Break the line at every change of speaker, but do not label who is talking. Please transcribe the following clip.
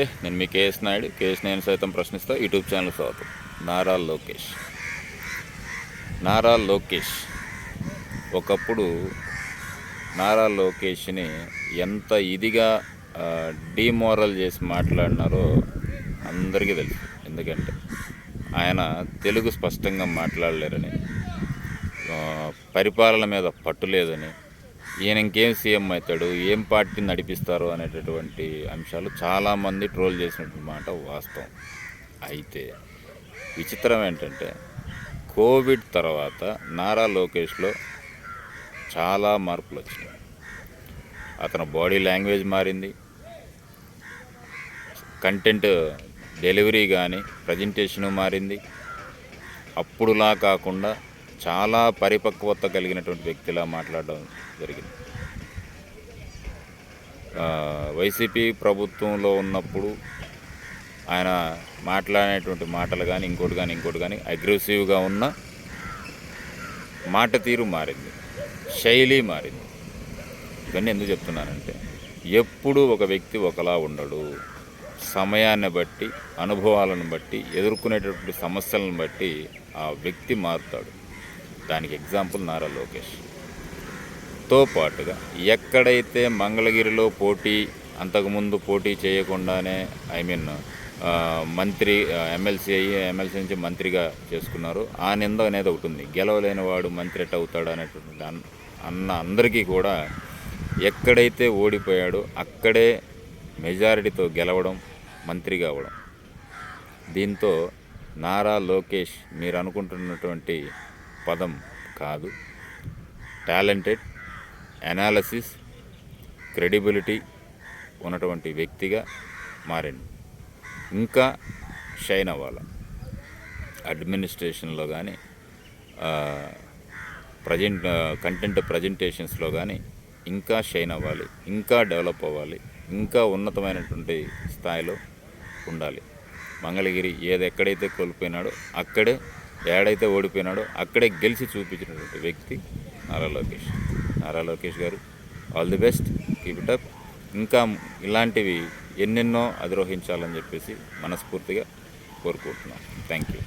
నేను మీ KS Naidu. KS నేను సైతం ప్రశ్నిస్తా. యూట్యూబ్ ఛానల్ స్వాగతం. నారా లోకేష్. నారా లోకేష్ ఒకప్పుడు నారా లోకేష్ని ఎంత ఇదిగా డీమోరల్ చేసి మాట్లాడినారో అందరికీ తెలుసు. ఎందుకంటే ఆయన తెలుగు స్పష్టంగా మాట్లాడలేరని పరిపాలన మీద పట్టు లేదని ఈయన ఇంకేం సీఎం అవుతాడు? ఏం పార్టీ నడిపిస్తారు? అనేటటువంటి అంశాలు చాలామంది ట్రోల్ చేసినటువంటి మాట వాస్తవం. అయితే విచిత్రం ఏంటంటే కోవిడ్ తర్వాత నారా లోకేష్లో చాలా మార్పులు వచ్చినాయి అతని బాడీ లాంగ్వేజ్ మారింది. కంటెంట్ డెలివరీ కానీ ప్రజెంటేషను మారింది. అప్పుడులా కాకుండా చాలా పరిపక్వత కలిగినటువంటి వ్యక్తిలా మాట్లాడడం జరిగింది. వైసీపీ ప్రభుత్వంలో ఉన్నప్పుడు ఆయన మాట్లాడేటువంటి మాటలు కానీ ఇంకోటి కానీ ఇంకోటి కానీ అగ్రెసివ్గా ఉన్న మాట తీరు మారింది శైలి మారింది. ఇవన్నీ ఎందుకు చెప్తున్నానంటే ఎప్పుడు ఒక వ్యక్తి ఒకలా ఉండడు. సమయాన్ని బట్టి అనుభవాలను బట్టి ఎదుర్కొనేటటువంటి సమస్యలను బట్టి ఆ వ్యక్తి మారుతాడు. దానికి ఎగ్జాంపుల్ నారా లోకేష్. తో పాటుగా ఎక్కడైతే మంగళగిరిలో పోటీ అంతకుముందు పోటీ చేయకుండానే ఐ మీన్ మంత్రి ఎమ్మెల్సీ అయ్యి ఎమ్మెల్సీ నుంచి మంత్రిగా చేసుకున్నారు. ఆ నింద అనేది ఒకటి ఉంది. గెలవలేని వాడు మంత్రి ఎట్ అవుతాడు అనేటువంటి అన్- అన్న అందరికీ కూడా ఎక్కడైతే ఓడిపోయాడో అక్కడే మెజారిటీతో గెలవడం మంత్రిగా అవ్వడం. దీంతో నారా లోకేష్ మీరు అనుకుంటున్నటువంటి పదం కాదు. టాలెంటెడ్ అనాలసిస్ క్రెడిబిలిటీ ఉన్నటువంటి వ్యక్తిగా మారింది. ఇంకా షైన్ అవ్వాలి. అడ్మినిస్ట్రేషన్లో కానీ ప్రజెంట్ కంటెంట్ ప్రజెంటేషన్స్లో కానీ ఇంకా షైన్ అవ్వాలి ఇంకా డెవలప్ అవ్వాలి ఇంకా ఉన్నతమైనటువంటి స్థాయిలో ఉండాలి. మంగళగిరి ఏది ఎక్కడైతే కోల్పోయినాడో అక్కడే ఏడైతే ఓడిపోయినాడో అక్కడే గెలిచి చూపించినటువంటి వ్యక్తి నారా లోకేష్. నారా లోకేష్ గారు all the best keep it up. ఇంకా ఇలాంటివి ఎన్నెన్నో అధిరోహించాలని చెప్పేసి మనస్ఫూర్తిగా కోరుకుంటున్నాం. Thank you.